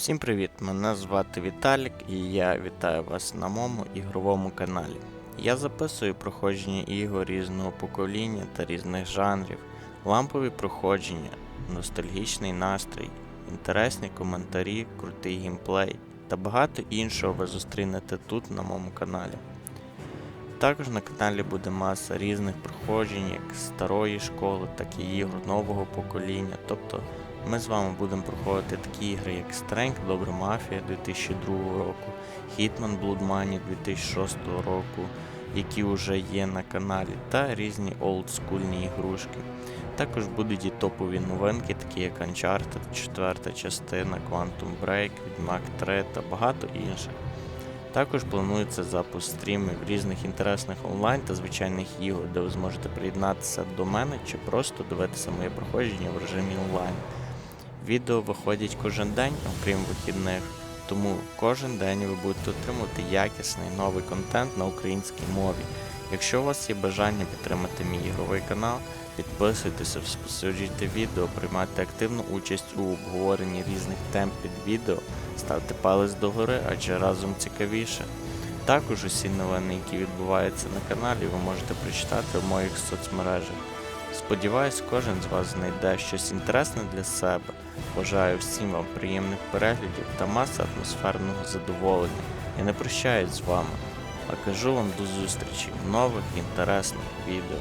Всім привіт! Мене звати Віталік і я вітаю вас на моєму ігровому каналі. Я записую проходження ігор різного покоління та різних жанрів, лампові проходження, ностальгічний настрій, інтересні коментарі, крутий геймплей та багато іншого ви зустрінете тут на моєму каналі. Також на каналі буде маса різних проходжень, як старої школи, так і ігор нового покоління. Тобто ми з вами будемо проходити такі ігри, як Strength, Добра Мафія 2002 року, Hitman Blood Money 2006 року, які вже є на каналі, та різні олдскульні ігрушки. Також будуть і топові новинки, такі як Uncharted, 4 частина, Quantum Break, Відьмак 3 та багато інших. Також планується запуск стрімів різних інтересних онлайн та звичайних ігор, де ви зможете приєднатися до мене чи просто дивитися моє проходження в режимі онлайн. Відео виходять кожен день, окрім вихідних, тому кожен день ви будете отримувати якісний новий контент на українській мові. Якщо у вас є бажання підтримати мій ігровий канал, підписуйтеся, розповсюджуйте відео, приймайте активну участь у обговоренні різних тем під відео, ставте палець догори, адже разом цікавіше. Також усі новини, які відбуваються на каналі, ви можете прочитати в моїх соцмережах. Сподіваюсь, кожен з вас знайде щось інтересне для себе. Бажаю всім вам приємних переглядів та маси атмосферного задоволення. Я не прощаюсь з вами, а кажу вам до зустрічі в нових інтересних відео.